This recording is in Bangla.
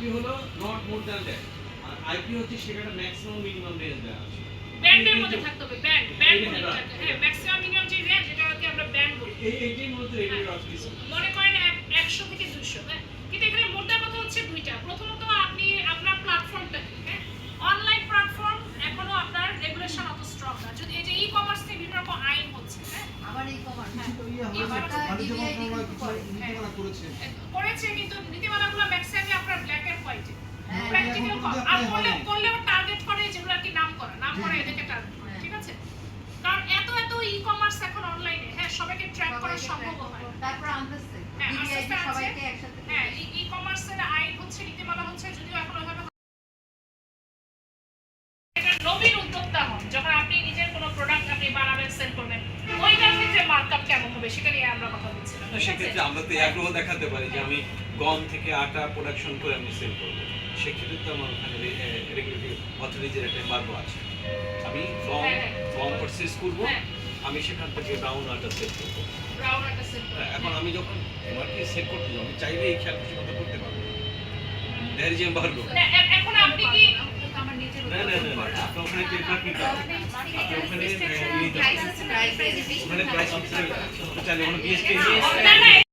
আরপি হলো নট মোর দ্যান দ্যাট। আর আইপি হচ্ছে সেখানে ম্যাক্সিমাম মিনিমাম রেঞ্জ দেওয়া আছে। ব্যান্ডের মধ্যে থাকতে হবে ব্যান্ড ব্যান্ড হ্যাঁ। হ্যাঁ ম্যাক্সিমাম মিনিমাম যে রেঞ্জ এটাকে আমরা ব্যান্ড বলি। এই এইটাই মূলত রেগুলার অফিস মনে করেন এক- একশো থেকে দুশো হ্যাঁ। কিন্তু এখানে মোদ্দা কথা হচ্ছে? দুইটা। প্রথমত আপনি আপনার প্ল্যাটফর্মটা হ্যাঁ। অনলাইন প্ল্যাটফর্ম এখনও আপনার রেগুলেশন অত স্ট্রং না। যদি এই যে ই কমার্স নিয়ে বিভিন্ন রকম আইন হচ্ছে হ্যাঁ। আবার এই কমার হ্যাঁ। করে। নীতিমালা করেছে। করেছে কিন্তু নীতিমালাগুলো ম্যাক্সিমামই আপনার ব্ল্যাক আর করলে টার্গেট করে যেগুলো আর কি নাম করা নাম করা এদেরকে টার্গেট করে। ঠিক আছে কারণ এত এত ই কমার্স এখন অনলাইনে হ্যাঁ সবাইকে ট্র্যাক করা সম্ভব হয় তারপর আনতেছে হ্যাঁ। সবাইকে একসাথে হ্যাঁ ই কমার্সের আইন হচ্ছে নীতিমালা হচ্ছে যদিও এখন ওইভাবে এটা নবীন উদ্যোক্তা হন যখন আপনি নিজের কোনো প্রোডাক্ট আপনি বানাবেন সেল করবেন ওইটার ক্ষেত্রে মার্কআপ কেমন হবে সেটা নিয়ে আমরা কথা বলছিলাম? সেক্ষেত্রে আমরা তো আগ্রহ দেখাতে পারি যে আমি গম থেকে আটা প্রোডাকশন করে আমি সেল করব সেক্ষেত্রে তো আমার ওখানে রেগুলেটরি অথরিটির একটা এমবার্গো আছে আমি গম হ্যাঁ, হ্যাঁ। গম পারচেজ করব হ্যাঁ আমি সেখান থেকে ব্রাউন আটা সেল করব হ্যাঁ, এখন আমি যখন এমআরপি সেল করতে যাব আমি চাইলে এই খেয়াল খুশি মতো করতে পারব দেয়ার ইজ এমবার্গো এখন আপনি কি আমার নিচের না না না না আপনার ওখানে ট্রেডমার্ক নিতে হবে আপনার ওখানে আহ, নিতে হবে। প্রাইস